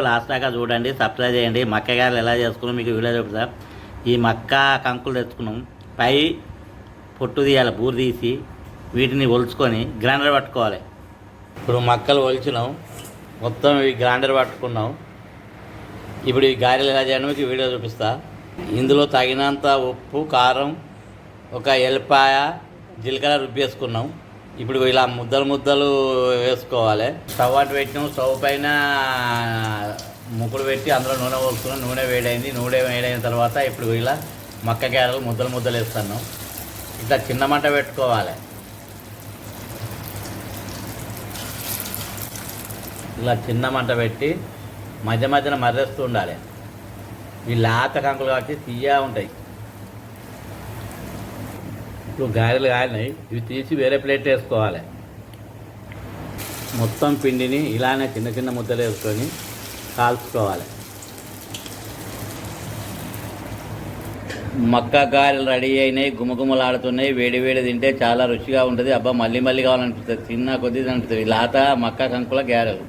Last దాకా చూడండి subscribe చేయండి. మక్క గారెలు ఎలా చేసుకున్నాం మీకు వీడియో చూపుతా ఈ మక్క కంకులు తెచ్చుకున్నాం. పై పొట్టు తీయాలి బూరు తీసి వీటిని ఒలుచుకొని గ్రైండర్ పట్టుకోవాలి. ఇప్పుడు మక్కలు ఒలిచినాం. మొత్తం ఇవి గ్రైండర్ పట్టుకున్నాం. ఇప్పుడు ఈ గారెలు ఎలా చేయడం మీకు వీడియో చూపిస్తా. ఇందులో తగినంత ఉప్పు కారం ఒక ఎల్లిపాయ జీలకర్ర రుబ్బేసుకున్నాం ఇప్పుడు ఇలా ముద్దలు ముద్దలు వేసుకోవాలి. స్టవ్ అటు పెట్టినాం. స్టవ్ పైన ముక్కుడు పెట్టి అందులో నూనె పోసుకున్నాం. నూనె వేడైంది. నూనె వేడైన తర్వాత ఇప్పుడు ఇలా మక్క క్యారలు ముద్దలు ముద్దలు వేస్తున్నాం. ఇట్లా చిన్న మంట పెట్టుకోవాలి. ఇలా చిన్న మంట పెట్టి మధ్య మధ్యన మర్రేస్తూ ఉండాలి. ఈ లేత కంకులు కాబట్టి తీయ ఉంటాయి. ఇప్పుడు గారెలు కానీ ఇవి తీసి వేరే ప్లేట్ వేసుకోవాలి. మొత్తం పిండిని ఇలానే చిన్న చిన్న ముద్దలు వేసుకొని కాల్చుకోవాలి. మక్క గారెలు రెడీ అయినాయి గుమగుమలాడుతున్నాయి వేడి వేడి తింటే చాలా రుచిగా ఉంటుంది. అబ్బా మళ్ళీ మళ్ళీ కావాలనిపిస్తుంది. చిన్న కొద్దిగా అనిపిస్తుంది లాత మక్క కంకుల గారెలు.